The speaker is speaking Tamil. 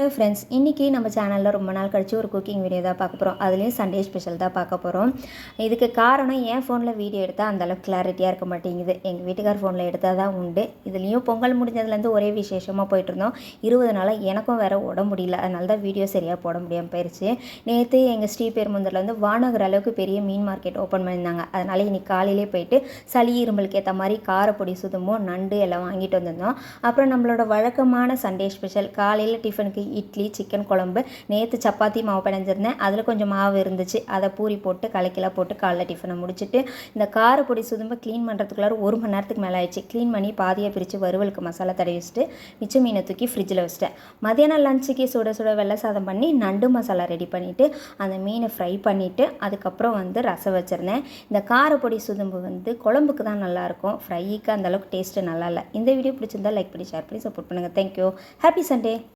ஹலோ ஃப்ரெண்ட்ஸ் இன்றைக்கி நம்ம சேனலில் ரொம்ப நாள் கழிச்சு ஒரு குக்கிங் வீடியோ தான் பார்க்க போகிறோம் அதுலேயும் சண்டே ஸ்பெஷல் தான் பார்க்க போகிறோம் இதுக்கு காரணம் என் ஃபோனில் வீடியோ எடுத்தால் அந்தளவுக்கு கிளாரிட்டியாக இருக்க மாட்டேங்குது. எங்கள் வீட்டுக்கார் ஃபோனில் எடுத்தால் தான் உண்டு. இதுலேயும் பொங்கல் முடிஞ்சதுலேருந்து ஒரே விசேஷமாக போயிட்டுருந்தோம் இருபது நாளாக எனக்கும் வேறு உடம்பு முடியல. அதனால தான் வீடியோ சரியாக போட முடியாமல் போயிடுச்சு நேற்று எங்கள் ஸ்ரீபெருமந்தூர்லேருந்து வானகர் அளவுக்கு பெரிய மீன் மார்க்கெட் ஓப்பன் பண்ணியிருந்தாங்க. அதனால் இன்னைக்கு காலையிலே போயிட்டு சளி இரும்பலுக்கு ஏற்ற மாதிரி காரப்பொடி சுதுமோ நண்டு எல்லாம் வாங்கிட்டு வந்திருந்தோம். அப்புறம் நம்மளோட வழக்கமான சண்டே ஸ்பெஷல் காலையில் டிஃபனுக்கு இட்லி சிக்கன் குழம்பு. நேற்று சப்பாத்தி மாவு பிணைஞ்சிருந்தேன். அதில் கொஞ்சம் மாவு இருந்துச்சு. அதை பூரி போட்டு கலக்கிலாம் போட்டு காலைல டிஃபனை முடிச்சுட்டு இந்த காரப்பொடி சுதும்ப க்ளீன் பண்ணுறதுக்குள்ளார ஒரு மணி நேரத்துக்கு மேலே ஆயிடுச்சு. க்ளீன் பண்ணி பாதியாக பிரித்து வறுவலுக்கு மசாலா தடவி வச்சுட்டு மிச்ச மீனை தூக்கி ஃப்ரிட்ஜில் வச்சிட்டேன். மதியானம் லஞ்சுக்கு சுட சுட வெள்ளை சாதம் பண்ணி நண்டு மசாலா ரெடி பண்ணிவிட்டு அந்த மீனை ஃப்ரை பண்ணிவிட்டு அதுக்கப்புறம் வந்து ரசம் வச்சுருந்தேன். இந்த காரப்பொடி சுதும்பு வந்து குழம்புக்கு தான் நல்லாயிருக்கும் ஃப்ரைக்கு அந்தளவுக்கு டேஸ்ட்டு நல்லா இல்லை. இந்த வீடியோ பிடிச்சிருந்தா லைக் பண்ணி ஷேர் பண்ணி சப்போர்ட் பண்ணுங்கள் தேங்க்யூ ஹாப்பி சண்டே